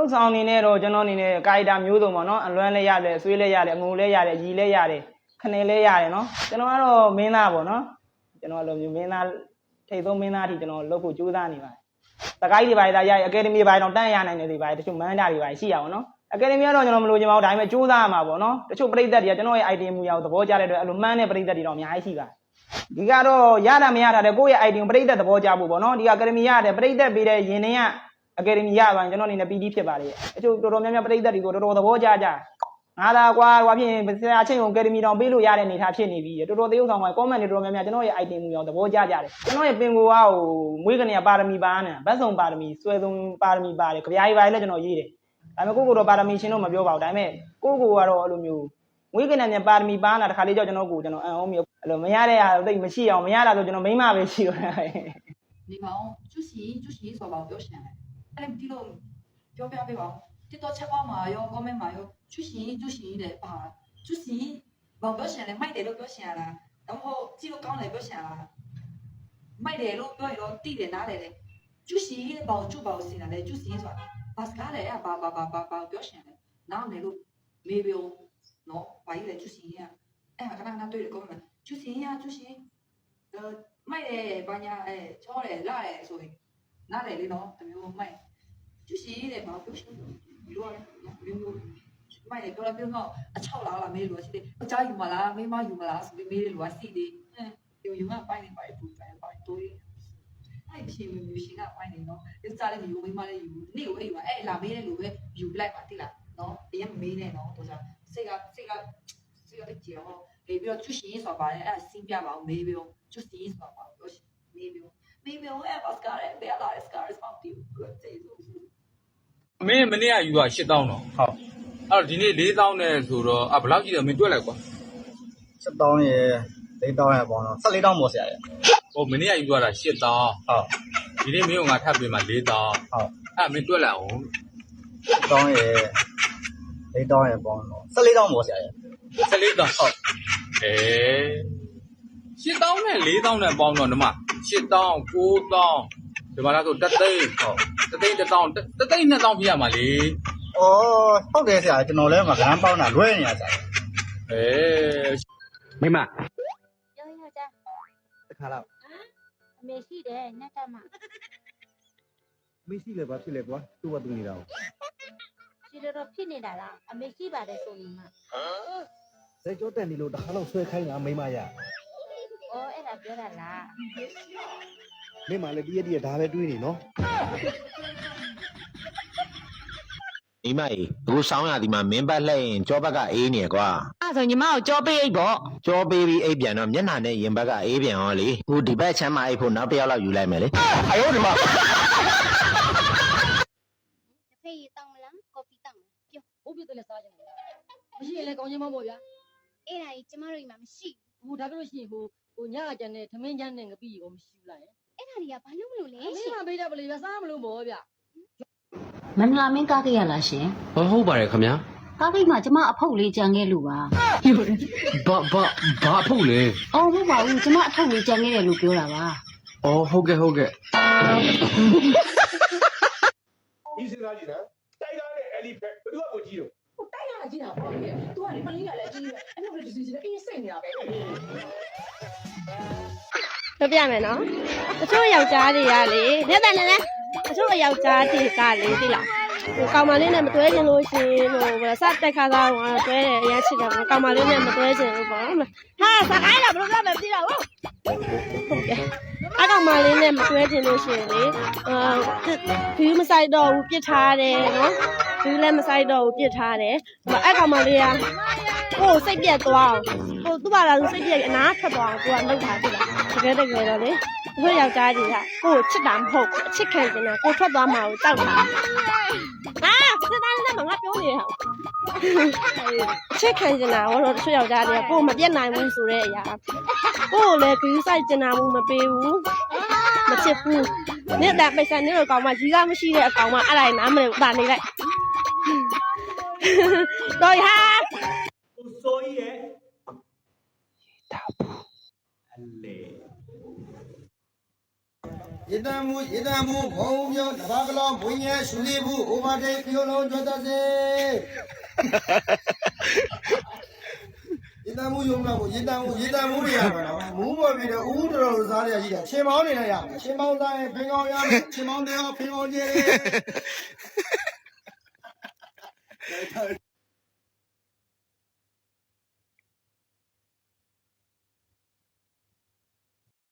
ပ်ဆောင်အနေနဲ့တော့ကျွန်တော်အနေနဲ့ကာရီတာမျိုးစုံပေါ့နော်အလွမ်းလည်းရတယ်ဆွေးလည်းရတယ်အငုံလည်းရတယ်ရီလည်းရတယ်ခနေလည်းရတယ်နော်ကျွန်တော်ကတော့မင်းသားပေါ့နော်ကျွန်တော်အဲ့လိုမျိုးမင်းသားထိတ်ဆုံးမင်းသားအထိကျွန်တော်လုပ်ဖို့ကြိုးစားနေပါတယ်တကိုင်းတွေပါတာရရအကယ်ဒမီပါတော့တန်းရနိုင်တယ်တွေပါတချို့မန်းတာတွေပါရှိရပါတော့နော်အကယ်ဒမီကတော့ကျွန်တော်မလို့ချင်ပါဘူးဒါပေမဲ့ကြိုးစားရမှာပေါ့နော်တချို့ပြိသက်တွေကကျွန်တော်ရဲ့ item မူရအောင်သဘောကျတဲ့အတွက်အဲ့လိုမှန်းတဲ့ပြိသက်တွေတော့အများကြီးရှိပါတယ်ဒီကတော့ရတာမရတာတဲ့ကိုယ့်ရဲ့ item ပြိသက်သဘောကျဖို့ပေါ့နော်ဒီအကယ်ဒမီရတယ်ပြိသက်ပေးတဲ့ရင်ထဲက အကယ်ဒမီရပါရင်ကျွန်တော်အနေနဲ့ PD ဖြစ်ပါလေအချို့တော်တော်များများပြိသက်တွေကိုတော်တော်သဘောကျကြငါသာကွာဟိုဖြစ်ရင်ဆရာချင်းကိုအကယ်ဒမီတောင်ပေးလို့ရတဲ့အနေထားဖြစ်နေပြီတော်တော်သေးဥဆောင်ပါ comment တွေတော်တော်များများကျွန်တော်ရဲ့ item မူရအောင်သဘောကျကြတယ်ကျွန်တော်ရဲ့ပင်ကိုကဟိုမွေးကနေပါရမီပါနဲ့ဗတ်စုံပါရမီစွဲဆုံးပါရမီပါတယ်ကြပြားကြီးပါလည်းကျွန်တော်ရေးတယ်ဒါပေမဲ့ကိုကိုတော့ပါရမီရှင်းတော့မပြောပါဘူးဒါပေမဲ့ကိုကိုကတော့အဲ့လိုမျိုးမွေးကနေမြန်ပါရမီပါလာတခါလေးကြောက်ကျွန်တော်ကိုကျွန်တော်အံ့ဩမျိုးအဲ့လိုမရတဲ့ဟာတိတ်မရှိအောင်မရတာဆိုကျွန်တော်မိမပဲရှိတော့တယ်နေပါအောင်ကျူစီကျူစီဆိုပါပြောရှ င်တယ်အဲ့ဒီလိုပြောပြပေးပါဦးတစ်တော့ချက်ပေါင်းမှာရော comment မှာရောကျူစီကျူစီတဲ့ပါကျူစီဘာပြောရှင်လဲမိုက်တယ်လို့ပြောရှင်ရလားတော့မဟုတ်ကြည့်လို့ကောင်းတယ်ပြောရှင်ရလားမိုက်တယ်လို့ပြောရင်တော့တိတယ်နားတယ်လေကျူစီတဲ့ဘောင်ကျူပါဦးစင်တာလေကျူစီဆိုတာဘာစကားလဲအဘာဘာဘာဘာဘာပြောရှင်လဲနားမယ်လို့မေးပြောနော်ဘာကြီးလဲကျူစီ ကအဲ့ဟာကနကနတွေ့တယ် comment ကျူစီရကျူစီအဲမိုက်တယ်ဘာညာအဲချောတယ်လာတယ်ဆိုရင်နားတယ်လေနော်တမျိုးမိုက်ကျရှိတယ်ဘာပြောရှင်ဒီလိုနော်မျိုးမိုက်တယ်ပြောလိုက်ပြောတော့အချောက်လာလာမေးလို့ရှိတယ်အကြားယူမလားမိမယူမလားဆိုပြီးမေးတယ်လို့စီတယ်ဟဲ့ယူယူကပိုင်းနေပိုင်းပူပိုင်းပိုင်းတိုးရအဲ့ဒီရှင်မျိုးရှင်ကပိုင်းနေနော်ဒီစားလည်းယူမိမလည်းယူနေ့ကိုအဲ့ယူအဲ့လာမေးတယ်လို့ပဲယူလိုက်ပါတိလားနော်အရင်မေးနေနော်တော့စိတ်ကစိတ်ကစိတ်ကကြည့်အောင်ေပြီးတော့ကျူရှင်ဆိုပါတယ်အဲ့ဒါစီးပြပါဦးမေးပြီးတော့ကျူရှင်ဆိုပါပြောရှင်မေးပြီး တော့မေးပြီးတော့အဲ့ဘာစကားလဲဘယ်လာစကားစပေါ့တီကိုတေးဆိုမင်းမနေ့ကယူတာ8000တော့ဟုတ်အဲ့တော့ဒီနေ့4000နဲ့ဆိုတော့အဘယ်လောက်ကြီးလဲမင်းတွက်လိုက်ကွာ7000ရယ်4000ရယ်ပေါ့နော်14တောင်းပေါ့ဆရာရယ်ဟိုမနေ့ကယူသွားတာ8000ဟုတ်ဒီနေ့မင်းကငါထပ်ပေးမှ4000ဟုတ်အဲ့မင်းတွက်လိုက်အောင်7000ရယ်4000ရယ်ပေါ့နော်14တောင်းပေါ့ဆရာရယ်14တောင်ဟုတ်အဲ8000နဲ့4000နဲ့ပေါင်းတော့ဒီမှာ 8000 9000ဒီမှာလားဆိုတသိန်းဟုတ်တသိန်း1000တသိန်း2000ပြရမှာလေဩဟုတ်တယ်ဆရာကျွန်တော်လည်းမကန်းပေါင်းတာလွဲနေရဆရာအဲမိမပြောရကြတခါတော့အမေရှိတယ်ညက်ကမှမရှိလေဘာဖြစ်လဲကွာသူ့ဘာသူနေတာရှိတော့တော့ဖြစ်နေတာလားအမေရှိပါတယ်ဆိုရင်မှဇက်ကြောတက်နေလို့တခါတော့ဆွဲခိုင်းတာမိမရ ဩအဲ့ဒါပြောတာလားမိမလည်းတည့်ရတည့်ရဒါပဲတွေးနေနော်မိမကြီးအခုဆောင်းရဒီမှာမင်းပတ်လှည့်ရင်ကြောဘက်ကအေးနေကွာအဲ့ဒါဆိုညီမကိုကြောပေးအိတ်ပေါ့ကြောပေးပြီးအိပ်ပြန်တော့မျက်နှာနဲ့ရင်ဘက်ကအေးပြန်ရောလေအခုဒီဘက်ချမ်းမအိပ်ဖို့နောက်တစ်ယောက်လောက်ယူလိုက်မယ်လေအယောဒီမှာတဖေးတောင်းမလားကော်ဖီတောင်းမလားပြောဘိုးပြတဲ့လက်စားကြတယ်မရှိရင်လည်းကောင်းချင်းမပေါ့ဗျာအဲ့ဒါကြီးကျမတို့ဒီမှာမရှိဟိုဒါပြလို့ရှိရင်ဟို ဟိုညကကြံတဲ့သမင်းချမ်းနဲ့ငပိရောမရှိဘူးလားယအဲ့ဒါတွေကဘာလို့မလို့လဲအမေရှင်မပေးတတ်ပလေဗျာစားမလို့ပေါ့ဗျာမန္တလာမင်းကားခဲ့ရလားရှင်ဟောဟုတ်ပါတယ်ခင်ဗျာကားကိတ်မှာကျမအဖုတ်လေးကြံခဲ့လို့ပါဘာဘာဘာအဖို့လဲအော်မဟုတ်ပါဘူးကျမအဖုတ်လေးကြံခဲ့တယ်လို့ပြောတာပါအော်ဟုတ်ကဲ့ဟုတ်ကဲ့ဒီစဉ်းစားကြည့်တာတိုက်ကားနဲ့ elephant ဘယ်သူကကိုကြီးတော့ဟိုတိုက်ရတာကြီးတာပေါ့လေသူကလေမလေးရလဲကြီးတယ်အဲ့လိုလေဒီစီစီအေးစိတ်နေတာပဲ ပြောပြမယ်နော်တချို့ယောက်ျားတွေကလေလက်တန်နေလဲတချို့ယောက်ျားတွေကလေသိလားဟိုကောင်မလေးနဲ့မတွဲချင်လို့ရှိရင်ဟိုဘယ်စတက်ခါသားကတော့တွဲတယ်အရင်ချစ်တယ်ပေါ့ကောင်မလေးနဲ့မတွဲချင်ဘူးပေါ့နော်ဟာစကိုင်းလာဘလို့ပြောမယ်သိလားဟုတ်ဟုတ်ကဲ့အကောင်မလေးနဲ့မတွဲချင်လို့ရှိရင်လေအာဘီးမဆိုင်တော့ဘူးပြစ်ထားတယ်နော်ဘီးလည်းမဆိုင်တော့ဘူးပြစ်ထားတယ်ဟိုအကောင်မလေးကကိုယ်စိတ်ပြက်သွားအောင် ဟိုသူ့ဘာသာသူစိတ်ပြက်အနာထွက်သွားအောင်ကိုကလှုပ်ထားပြီလားတကယ်တကယ်တော့လေသူယောက်ျားကြီးကကိုယ်ချစ်တာမဟုတ်ဘူးအချစ်ခံနေတာကိုထွက်သွားမှာကိုတောက်တာဟာစစ်သားနဲ့မငါပြောနေရအောင်အချစ်ခံနေတာတော့သူယောက်ျားတွေကကိုယ်မပြတ်နိုင်ဘူးဆိုတဲ့အရာကိုယ်လည်းဘူးဆိုင်ကျင်နာမှုမပေးဘူးမချစ်ဘူးနေ့တာပိတ်ဆိုင်နေတော့ကောင်မကြီးကမရှိတဲ့အကောင်မအဲ့ဒါနားမလဲပါနေလိုက်တော့ဟာ ကိုစိုးကြီးရဲ့တာဘူး အလေရေတမ်းမှုရေတမ်းမှုဘုံပြုံးတဘာကလောမွေးငယ်ရှူလေးဘူး overtake ပြုံးလုံးကြွတ်စေရေတမ်းမှုယုံလာကိုရေတမ်းမှုရေတမ်းမှုတွေရမှာနော်မူးပေါ်ပြီးတော့ဦးတော်တော်စားရရှိတာချင်းမောင်းနေလိုက်ရချင်းမောင်းစားရင်ဖင်ကောင်းရမယ်ချင်းမောင်းတယ်ဖင်ကောင်းကျဲ